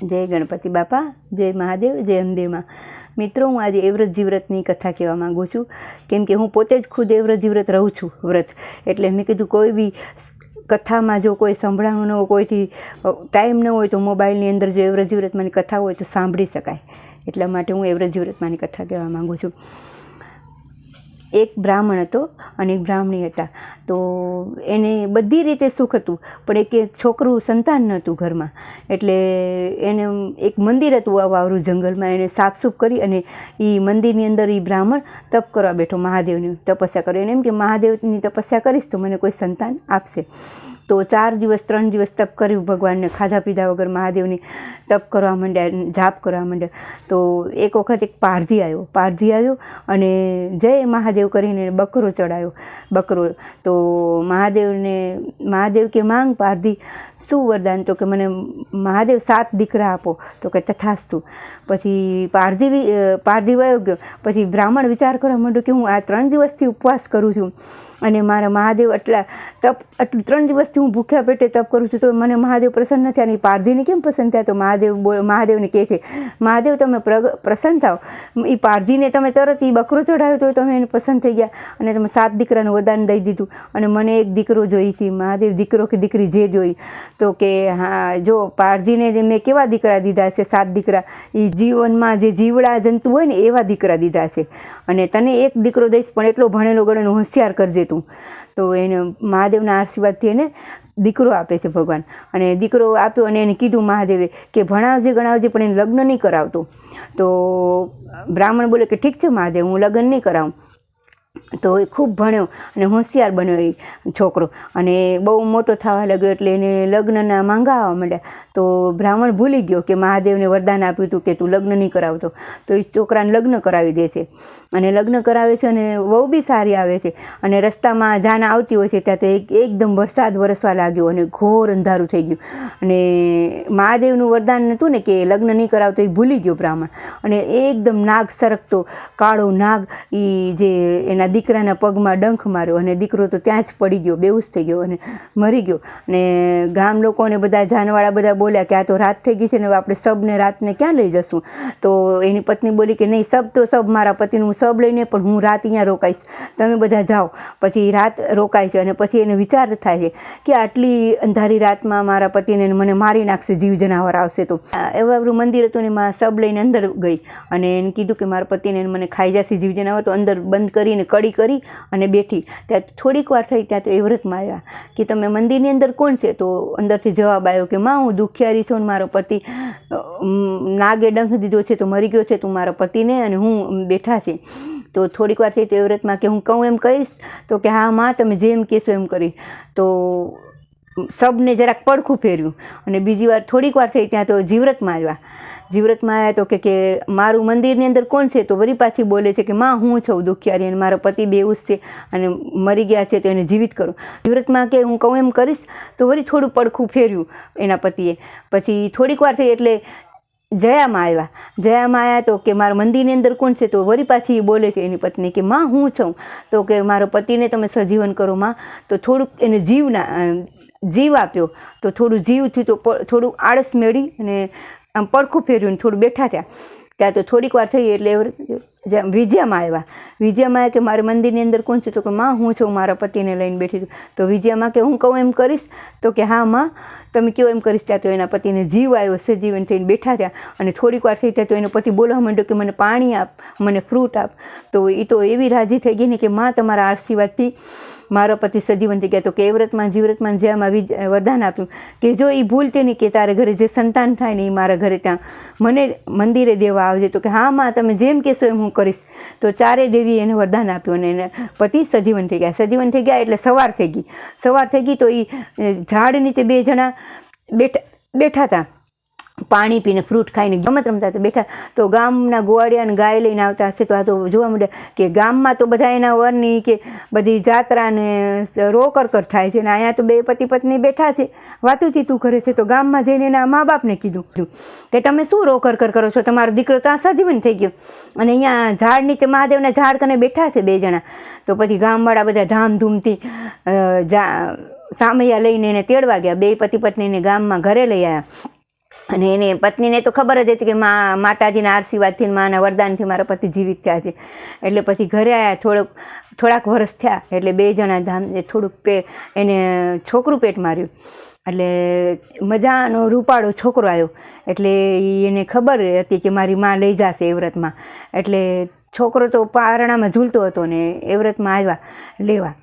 જય ગણપતિ બાપા, જય મહાદેવ, જય અંદેમાં મિત્રો, હું આજે એવ્રત જીવ્રતની કથા કહેવા માગું છું. કેમ કે હું પોતે જ ખુદ એવ્રત જીવ્રત રહું છું, વ્રત. એટલે મેં કીધું કોઈ બી કથામાં જો કોઈ સંભળાવવાનું ન હોય, કોઈથી ટાઈમ ન હોય તો મોબાઈલની અંદર જો એવ્રત જીવ્રતમાંની કથા હોય તો સાંભળી શકાય. એટલા માટે હું એવ્રત જીવ્રતમાંની કથા કહેવા માગું છું. એક બ્રાહ્મણ હતો અને એક બ્રાહ્મણી હતા. તો એને બધી રીતે સુખ હતું, પણ એક છોકરું સંતાન નહોતું ઘરમાં. એટલે એને એક મંદિર હતું વાવરું જંગલમાં, એને સાફસૂફ કરી અને એ મંદિરની અંદર એ બ્રાહ્મણ તપ કરવા બેઠો, મહાદેવની તપસ્યા કરો એને એમ કે, મહાદેવની તપસ્યા કરીશ તો મને કોઈ સંતાન આપશે. તો ચાર દિવસ, ત્રણ દિવસ તપ કર્યું ભગવાનને, ખાધા પીધા વગર મહાદેવની તપ કરવા માંડ્યા જાપ કરવા માંડ્યા. તો એક વખત એક પારધી આવ્યો પારધી આવ્યો અને જય મહાદેવ કરીને બકરો ચડાયો, બકરો. તો મહાદેવને, મહાદેવ કે માંગ પારધી શું વરદાન તો કે મને મહાદેવ સાત દીકરા આપો, તો કે તથાસ્તુ. પછી પારધી પારધી ગયો પછી બ્રાહ્મણ વિચાર કરવા માંડ્યો કે હું આ ત્રણ દિવસથી ઉપવાસ કરું છું અને મારા મહાદેવ આટલા તપ, આટલું ત્રણ દિવસથી હું ભૂખ્યા પેટે તપ કરું છું, તો મને મહાદેવ પ્રસન્ન થયા નહીં પારધીને કેમ પસંદ થયા? તો મહાદેવ મહાદેવને કહે છે, મહાદેવ, તમે પ્રગ, પ્રસન્ન થાવ એ પારધીને તમે તરત એ બકરો ચઢાવ્યો તો તમે એને પસંદ થઈ ગયા અને તમે સાત દીકરાનું વરદાન દઈ દીધું અને મને એક દીકરો જોઈ હતી મહાદેવ દીકરો કે દીકરી જે જોઈ તો કે, હા, જો પારધીને જે મેં કેવા દીકરા દીધા છે? સાત દીકરા. એ જીવનમાં જે જીવડા જંતુ હોય ને, એવા દીકરા દીધા છે. અને તને એક દીકરો દઈશ, પણ એટલો ભણેલો ગણેલો હોશિયાર કરજે તું. તો એને મહાદેવના આશીર્વાદથી એને દીકરો આપે છે ભગવાન. અને દીકરો આપ્યો અને એને કીધું મહાદેવે કે, ભણાવજે, ગણાવજે, પણ એને લગ્ન નહીં કરાવતો. તો બ્રાહ્મણ બોલે કે, ઠીક છે મહાદેવ, હું લગ્ન નહીં કરાવું. તો એ ખૂબ ભણ્યો અને હોશિયાર બન્યો એ છોકરો. અને બહુ મોટો થવા લાગ્યો એટલે એને લગ્નના માંગા આવવા માંડ્યા. તો બ્રાહ્મણ ભૂલી ગયો કે મહાદેવને વરદાન આપ્યું હતું કે તું લગ્ન નહીં કરાવતો. તો એ છોકરાને લગ્ન કરાવી દે છે. અને લગ્ન કરાવે છે અને બહુ બી સારી આવે છે. અને રસ્તામાં જાન આવતી હોય છે ત્યાં તો એક એકદમ વરસાદ વરસવા લાગ્યો અને ઘોર અંધારું થઈ ગયું. અને મહાદેવનું વરદાન હતું ને કે લગ્ન નહીં કરાવતો એ ભૂલી ગયો બ્રાહ્મણ. અને એકદમ નાગ સરકતો, કાળો નાગ એ જે એના દીકરાના પગમાં ડંખ માર્યો અને દીકરો તો ત્યાં જ પડી ગયો બેઉસ થઈ ગયો અને મરી ગયો. અને ગામ લોકોને બધા જાનવાળા બધા બોલ્યા કે આ તો રાત થઈ ગઈ છે ને આપણે સબને રાતને ક્યાં લઈ જશું? તો એની પત્ની બોલી કે નહીં, સબ તો સબ, મારા પતિનું હું સબ લઈને પણ હું રાત અહીંયા રોકાઈશ. તમે બધા જાઓ. પછી રાત રોકાય છે અને પછી એને વિચાર થાય છે કે આટલી અંધારી રાતમાં મારા પતિને મને મારી નાખશે, જીવ જનાવર આવશે તો. એવું આપણું મંદિર હતું ને મા સબ લઈને અંદર ગઈ અને એને કીધું કે મારા પતિને મને ખાઈ જશે, જીવ જનાવર. તો અંદર બંધ કરીને કડી કરી અને બેઠી. ત્યાં થોડીક વાર થઈ ત્યાં તો એ વ્રતમાં આવ્યા કે તમે મંદિરની અંદર કોણ છે? તો અંદરથી જવાબ આવ્યો કે, માં, હું દુખિયારી છું ને મારો પતિ નાગે ડંખ દીધો છે તો મરી ગયો છે, તું મારા પતિને અને હું બેઠા છે. તો થોડીક વાર થઈ તો એ વ્રતમાં કે, હું કહું એમ કહીશ તો કે, હા, માં, તમે જેમ કહેશો એમ કરી. તો સબને જરાક પડખું ફેર્યું અને બીજી વાર થોડીક વાર થઈ ત્યાં તો જીવ્રતમાં આવ્યા જીવ્રતમાં આવ્યા તો કે કે મારું મંદિરની અંદર કોણ છે? તો વળી પાછી બોલે છે કે માં હું છું દુખિયારી અને મારો પતિ બેઉસ છે અને મરી ગયા છે તો એને જીવિત કરો. જીવરતમાં કે હું કહું એમ કરીશ તો વળી થોડું પડખું ફેર્યું એના પતિએ. પછી થોડીક વાર થઈ એટલે જયામાં આવ્યા જયામાં આવ્યા તો કે મારા મંદિરની અંદર કોણ છે? તો વળી પાછી બોલે છે એની પત્ની કે માં હું છું. તો કે મારો પતિને તમે સજીવન કરો માં. તો થોડુંક એને જીવના, જીવ આપ્યો. તો થોડું જીવ થયું તો થોડું આળસ મેળી અને આમ પડખું ફેર્યું ને થોડું બેઠા થયા. ત્યાં તો થોડીક વાર થઈ એટલે વિજયામાં આવ્યા. વિજયામાં કે મારે મંદિરની અંદર કોણ છે? તો કે, માં, હું છું, મારા પતિને લઈને બેઠી છું. તો વિજયામાં કે, હું કહું એમ કરીશ? તો કે, હા, માં. તમે કેવો એમ કરીશ ત્યાં તો એના પતિને જીવ આવ્યો, સજીવન થઈને બેઠા થયા અને થોડીક વાર થઈ ત્યાં તો એનો પતિ બોલવા માંડ્યો કે મને પાણી આપ, મને ફ્રૂટ આપ. તો એ તો એવી રાજી થઈ ગઈ ને કે માં તમારા આશીર્વાદથી મારો પતિ સજીવન થઈ ગયા. તો કે એ વ્રતમાં જીવ્રતમાં વિજ વરદાન આપ્યું. કે જો એ ભૂલતે નહીં કે તારે ઘરે જે સંતાન થાય ને એ મારા ઘરે ત્યાં, મને મંદિરે દેવા આવજે. તો કે હા માં, તમે જેમ કહેશો એમ હું કરીશ. તો ચારે દેવી એને વરદાન આપ્યું અને એને પતિ સજીવન થઈ ગયા. સજીવન થઈ ગયા એટલે સવાર થઈ ગઈ. સવાર થઈ ગઈ તો એ ઝાડ નીચે બે જણા બેઠા બેઠા હતા. પાણી પીને ફ્રૂટ ખાઈને ગમત રમતા તો બેઠા, તો ગામના ગોવાળિયાને ગાય લઈને આવતા હશે. તો આ તો જોવા મળે કે ગામમાં તો બધા એના વરની કે બધી જાત્રાને રોકરકર થાય છે. ને અહીંયા તો બે પતિ પત્ની બેઠા છે. વાતું ચીતું કરે છે. તો ગામમાં જઈને એના મા બાપને કીધું. કે તમે શું રોકરકર કરો છો? તમારો દીકરો તો આસાજીવન સજીવન થઈ ગયો. અને અહીંયા ઝાડ નીચે મહાદેવના ઝાડ કને બેઠા છે બે જણા. તો પછી ગામવાળા બધા ધામધૂમથી જા સામૈયા લઈને એને તેડવા ગયા. બે પતિ પત્નીને ગામમાં ઘરે લઈ આવ્યા અને એને પત્નીને તો ખબર જ હતી કે મા, માતાજીના આશીર્વાદથી માના વરદાનથી મારા પતિ જીવિત થયા છે. એટલે પછી ઘરે આવ્યા થોડોક, થોડાક વર્ષ થયા. એટલે બે જણા ધામ થોડુંક પે, એને છોકરું પેટ માર્યું. એટલે મજાનો રૂપાળો છોકરો આવ્યો. એટલે એને ખબર હતી કે મારી માં લઈ જશે એ વ્રતમાં એટલે છોકરો તો પારણામાં ઝૂલતો હતો ને એ વ્રતમાં આવ્યા, લેવા.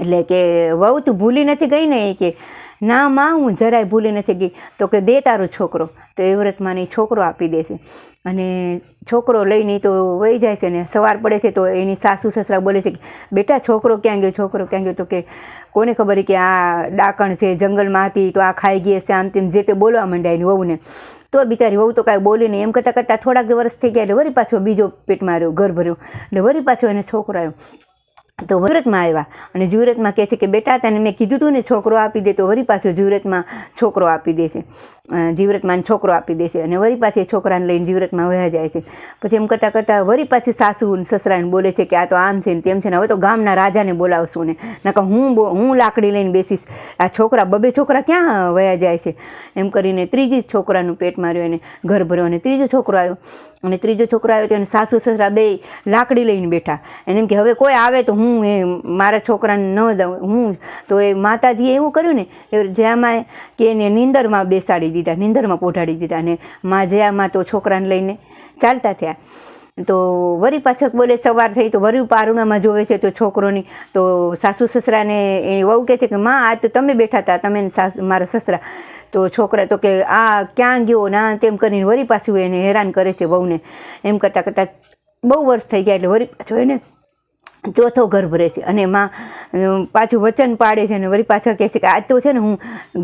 એટલે કે વહુ તું ભૂલી નથી ગઈ ને એ કે, ના માં, હું જરાય ભૂલી નથી ગઈ. તો કે, દે તારો છોકરો. તો એ વ્રતમાં એ છોકરો આપી દેશે. અને છોકરો લઈને તો વહી જાય છે ને, સવાર પડે છે તો એની સાસુ સસરા બોલે છે કે, બેટા, છોકરો ક્યાં ગયો? છોકરો ક્યાં ગયો? તો કે, કોને ખબર કે આ ડાકણ છે, જંગલમાં હતી, તો આ ખાઈ ગઈ હશે. આમ તેમ જે તે બોલવા માંડ્યા એની વહુને. તો બિચારી વહુ તો કાંઈ બોલી નહીં. એમ કરતાં કરતાં થોડાક વર્ષ થઈ ગયા એટલે વળી પાછો બીજો પેટમાં રહ્યો ઘર ભર્યો. એટલે વળી પાછો એને છોકરો આવ્યો. તો વ્રતમાં આવ્યા. અને જીવરતમાં કહે છે કે, બેટા, તને મેં કીધું હતું ને, છોકરો આપી દે. તો વળી પાછો જીવરતમાં છોકરો આપી દેશે જીવરતમાં છોકરો આપી દેશે અને વળી પાછી છોકરાને લઈને જીવરતમાં વહ્યા જાય છે. પછી એમ કરતાં કરતાં વરી પાછી સાસુ સસરાને બોલે છે કે, આ તો આમ છે ને તેમ છે ને, હવે તો ગામના રાજાને બોલાવશું ને. નકર હું હું લાકડી લઈને બેસીશ. આ છોકરા, બબે છોકરા ક્યાં વયા જાય છે? એમ કરીને ત્રીજી છોકરાનું પેટ માર્યું એને ઘર ભર્યો. અને ત્રીજો છોકરો આવ્યો. અને ત્રીજો છોકરો આવ્યો તો એને સાસુ સસરા બે લાકડી લઈને બેઠા. એને એમ કે, હવે કોઈ આવે તો હું એ મારા છોકરાને ન દઉં, હું તો એ માતાજીએ એવું કર્યું ને એ જયામાં કે એને નીંદરમાં બેસાડી દીધા, નીંદરમાં પોઢાડી દીધા અને મા જ્યાંમાં તો છોકરાને લઈને ચાલતા થયા. તો વરી પાછક બોલે સવાર થઈ તો વરી પારુણામાં જોવે છે તો છોકરોની, તો સાસુ સસરાને એ વહુ કહે છે કે, માં, આ તો તમે બેઠા હતા, તમે સાસુ, મારા સસરા. તો છોકરા તો કે, આ ક્યાં ગયો? ના તેમ કરીને વરી પાછું એને હેરાન કરે છે વહુને. એમ કરતાં કરતાં બહુ વર્ષ થઈ ગયા એટલે વરી પાછું એને ચોથો ગર્ભ રહે છે. અને એમાં પાછું વચન પાડે છે અને વળી પાછા કહે છે કે આજ તો છે ને હું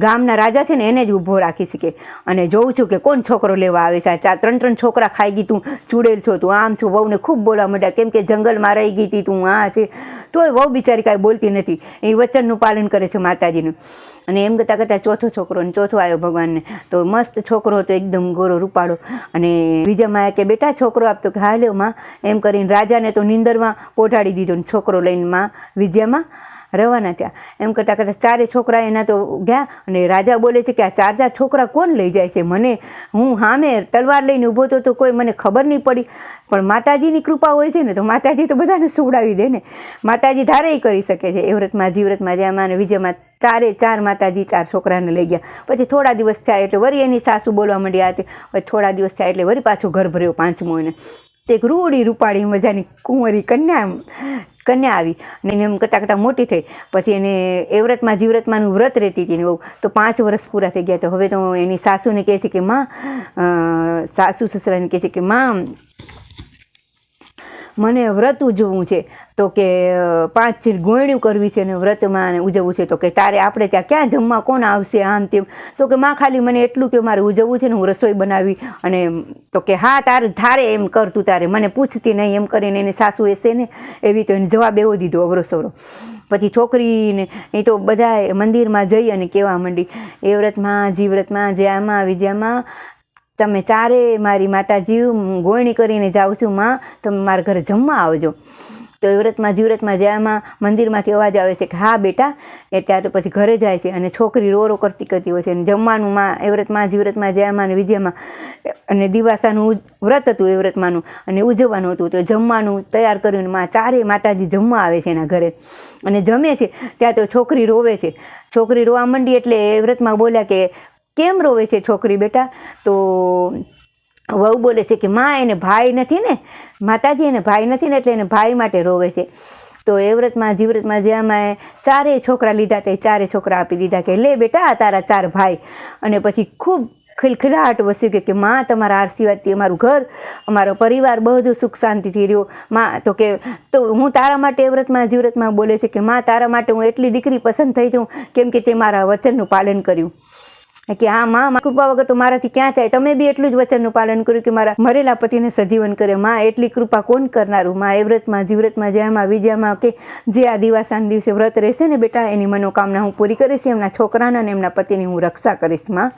ગામના રાજા છે ને એને જ ઊભો રાખીશ કે અને જોઉં છું કે કોણ છોકરો લેવા આવે છે. આ ત્રણ ત્રણ છોકરા ખાઈ ગઈ તું, ચૂડેલ છો તું, આમ છું, વહુને ખૂબ બોલવા માંડ્યા. કેમ કે જંગલમાં રહી ગઈ તી તું, આ છે. તોય વહુ બિચારી કાંઈ બોલતી નથી. એ વચનનું પાલન કરે છે માતાજીનું. અને એમ કરતાં કરતાં ચોથો છોકરો અને ચોથો આવ્યો ભગવાનને. તો મસ્ત છોકરો હતો, એકદમ ગોરો રૂપાળો. અને બીજા માયા કે, બેટા, છોકરો આપતો કે હાલ્યો માં. એમ કરીને રાજાને તો નીંદરમાં પોઢાડી દીધો છોકરો લઈને માં વિદ્યામાં. રવાના થયા. એમ કરતાં કરતાં ચારે છોકરા એના તો ગયા અને રાજા બોલે છે કે આ ચાર ચાર છોકરા કોણ લઈ જાય છે? મને હું સામે તલવાર લઈને ઊભો હતો તો કોઈ મને ખબર નહીં પડી. પણ માતાજીની કૃપા હોય છે ને તો માતાજી તો બધાને સુવડાવી દે ને. માતાજી ધારે કરી શકે છે. એ વ્રતમાં જીવ્રતમાં જ્યાં અને વિજયમાં ચારે ચાર માતાજી ચાર છોકરાને લઈ ગયા. પછી થોડા દિવસ થયા એટલે વરી એની સાસુ બોલવા માંડ્યા હતી પછી થોડા દિવસ થયા એટલે વળી પાછું ઘર ભર્યો પાંચમો એને. તે એક રૂડી રૂપાળી મજાની કુંવરી કન્યા કન્યા આવી અને એને એમ કરતાં કરતાં મોટી થઈ. પછી એને એવ્રતમાં વ્રતમાં જીવ્રતમાંનું વ્રત રહેતી હતી બહુ તો પાંચ વર્ષ પૂરા થઈ ગયા તો હવે તો એની સાસુને કહે છે કે, માં સાસુ સસરાને કહે છે કે, માં, મને વ્રત ઉજવવું છે. તો કે પાંચ પાંચ ગોયણ્યું કરવી છે ને વ્રતમાં ઉજવવું છે. તો કે, તારે આપણે ત્યાં ક્યાં જમવા કોણ આવશે? આમ તેમ. તો કે, માં ખાલી મને એટલું કે મારે ઉજવવું છે ને, હું રસોઈ બનાવી અને તો કે, હા, તારે, ધારે એમ કરતું તારે. મને પૂછતી નહીં, એમ કરીને એને સાસુ એસે ને, એવી તો એને જવાબ એવો દીધો અવરોસવરો. પછી છોકરીને, એ તો બધા મંદિરમાં જઈ અને કહેવા માંડી, એ વ્રતમાં જીવ્રતમાં જ્યામાં વિજયામાં તમે ચારે મારી માતાજી ગોયણી કરીને જાઉં છું, માં તમે મારા ઘરે જમવા આવજો. તો એ વ્રતમાં જીવ્રતમાં જ્યાંમાં મંદિરમાંથી અવાજ આવે છે કે હા બેટા, એ ત્યારે પછી ઘરે જાય છે અને છોકરી રો રો કરતી કરતી હોય છે અને જમવાનું માં એ વ્રતમાં જીવ્રતમાં, જ્યાંમાં અને વિજયમાં, અને દિવાસાનું વ્રત હતું એ વ્રતમાંનું અને ઉજવવાનું હતું. તો જમવાનું તૈયાર કર્યું માં ચારે માતાજી જમવા આવે છે એના ઘરે. અને જમે છે, ત્યાં તો છોકરી રોવે છે. છોકરી રોવા માંડી એટલે એ વ્રતમાં બોલ્યા કે, કેમ રોવે છે છોકરી બેટા? તો વહુ બોલે છે કે માં એને ભાઈ નથી ને, માતાજી એને ભાઈ નથી ને એટલે એને ભાઈ માટે રોવે છે. તો એ વ્રતમાં જીવ્રતમાં જ્યાંમાં ચારેય છોકરા લીધા તે ચારે છોકરા આપી દીધા કે લે બેટા તારા ચાર ભાઈ. અને પછી ખૂબ ખિલખિલાટ વસ્યું કે માં તમારા આશીર્વાદથી અમારું ઘર, અમારો પરિવાર બધું સુખ શાંતિથી રહ્યો. માં તો કે, તો હું તારા માટે વ્રતમાં જીવ્રતમાં બોલે છે કે, માં તારા માટે હું એટલી દીકરી પસંદ થઈ જાઉં, કેમ કે તે મારા વચનનું પાલન કર્યું. કે હા, માં કૃપા વગર તો મારાથી ક્યાં થાય? તમે બી એટલું જ વચનનું પાલન કર્યું કે મારા મરેલા પતિને સજીવન કરે. માં, એટલી કૃપા કોણ કરનારું? માં એ વ્રતમાં જીવ્રતમાં, જ્યાંમાં વિજયામાં કે જે આ દિવાસાન દિવસે વ્રત રહેશે ને બેટા, એની મનોકામના હું પૂરી કરીશ, એમના છોકરાના અને એમના પતિની હું રક્ષા કરીશ, માં.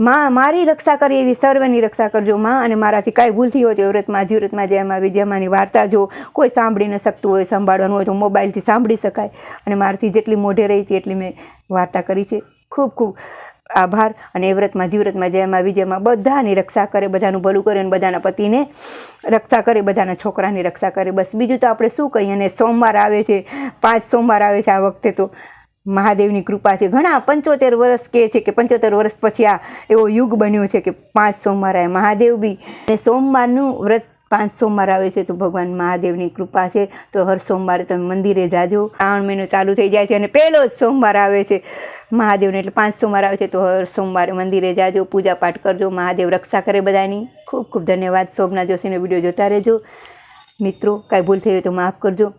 માં, મારી રક્ષા કરી, એવી સર્વની રક્ષા કરજો, માં, અને મારાથી કાંઈ ભૂલ થઈ હોય તો વ્રતમાં જીવ્રતમાં, જ્યાંમાં વિજયમાંની વાર્તા જો કોઈ સાંભળી ન શકતું હોય, સંભાળવાનું હોય તો મોબાઈલથી સાંભળી શકાય. અને મારાથી જેટલી મોઢે રહી હતી એટલી મેં વાર્તા કરી છે. ખૂબ ખૂબ. આભાર અને એ વ્રતમાં જીવ્રતમાં જયમાં વિજયમાં બધાની રક્ષા કરે, બધાનું ભલું કરે અને બધાના પતિને રક્ષા કરે, બધાના છોકરાની રક્ષા કરે. બસ બીજું તો આપણે શું કહીએ? અને સોમવાર આવે છે, પાંચ સોમવાર આવે છે આ વખતે તો. મહાદેવની કૃપા છે. ઘણા પંચોતેર વર્ષ કહે છે કે પંચોતેર વર્ષ પછી આ એવો યુગ બન્યો છે કે પાંચ સોમવાર આવે મહાદેવ બી. અને સોમવારનું વ્રત પાંચ સોમવાર આવે છે તો ભગવાન મહાદેવની કૃપા છે. તો હર સોમવારે તમે મંદિરે જાજો. શ્રાવણ મહિનો ચાલુ થઈ જાય છે અને પહેલો જ સોમવાર આવે છે. મહાદેવને એટલે પાંચ સોમવાર આવે છે તો હર સોમવારે મંદિરે જાજો પૂજા પાઠ કરજો, મહાદેવ રક્ષા કરે બધાની. ખૂબ ખૂબ ધન્યવાદ. શોભના જોશીનો વીડિયો જોતા રહેજો. મિત્રો, કાંઈ ભૂલ થઈ હોય તો માફ કરજો.